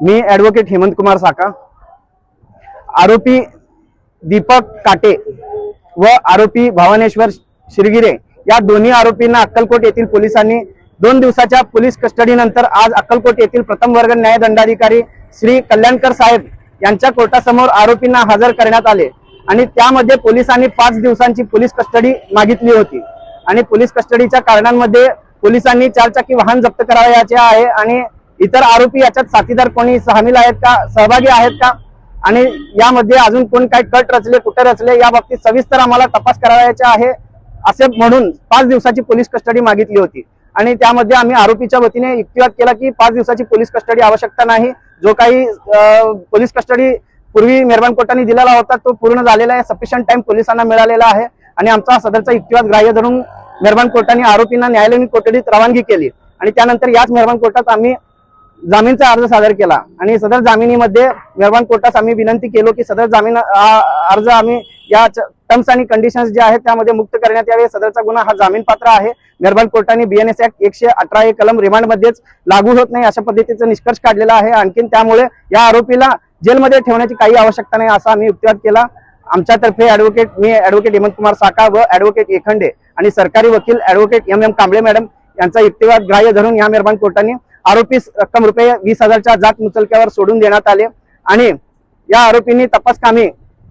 मी advocate Hemant Kumar Saka. आरोपी दीपक काटे व आरोपी भावनेश्वर शिरगिरे या दोन्ही आरोपींना अक्कलकोट येथील पोलिसांनी दोन दिवसाच्या पोलीस कस्टडीनंतर आज अक्कलकोट येथील प्रथम वर्ग न्यायदंडाधिकारी श्री कल्याणकर साहेब यांच्या कोर्टासमोर आरोपींना हजर करण्यात आले आणि त्यामध्ये पोलिसांनी पाच दिवसांची पोलीस कस्टडी मागितली होती. आणि पोलीस कस्टडीच्या कारणांमध्ये पोलिसांनी चारचाकी वाहन जप्त करावयाचे आहे आणि इतर आरोपी याच्यात साथीदार कोणी सामील आहेत का? सहभागी आहेत का? आणि यामध्ये अजून कोण काय कट रचले कुठे रचले या बाबतीत सविस्तर आम्हाला तपास करावयाचा आहे असे म्हणून पाच दिवसाची पोलीस कस्टडी मागितली होती. आणि त्यामध्ये आम्ही आरोपीच्या वतीने युक्तिवाद केला की पाच दिवसाची पोलीस कस्टडी आवश्यकता नाही. जो काही पोलीस कस्टडी पूर्वी मेहरबान कोर्टाने दिलेला होता तो पूर्ण झालेला आहे. सफिशियंट टाइम पोलिसांना मिळालेला आहे. आणि आमचा सदरचा युक्तिवाद ग्राह्य धरून मेहरबान कोर्टाने आरोपींना न्यायालयीन कोठडीत रवानगी केली. आणि त्यानंतर याच मेहरबान कोर्टात आम्ही जामीनचा अर्ज सादर केला. आणि सदर जामिनीमध्ये मेहरबान कोर्टास आम्ही विनंती केलो की सदर जामीन अर्ज आम्ही या टर्म्स आणि कंडिशन्स जे आहेत त्यामध्ये मुक्त करण्यात यावे. सदरचा गुन्हा हा जामीन पात्र आहे मेहरबान कोर्टाने बीएनएस ऍक्ट एकशे अठरा हे कलम रिमांडमध्येच लागू होत नाही अशा पद्धतीचा निष्कर्ष काढलेला आहे. आणखीन त्यामुळे या आरोपीला जेलमध्ये ठेवण्याची काही आवश्यकता नाही असा आम्ही युक्तिवाद केला. आमच्यातर्फे ऍडव्होकेट मी ऍडव्होकेट हेमंत कुमार साका व ऍडव्होकेट एखंडे आणि सरकारी वकील advocate M M Kamble madam यांचा युक्तिवाद ग्राह्य धरून या मेहरबान कोर्टाने आरोपीस रक्कम रुपये वीस हजारच्या जात मुचलक्यावर सोडून देण्यात आले. आणि या आरोपींनी तपास कामी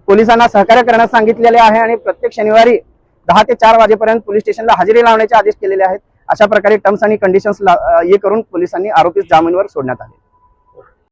पोलिसांना सहकार्य करण्यास सांगितलेले आहे आणि प्रत्येक शनिवारी दहा ते चार वाजेपर्यंत पोलीस स्टेशनला हजेरी लावण्याचे आदेश केलेले आहेत. अशा प्रकारे टर्म्स आणि कंडिशन्स हे करून पोलिसांनी आरोपी जामीनवर सोडण्यात आले.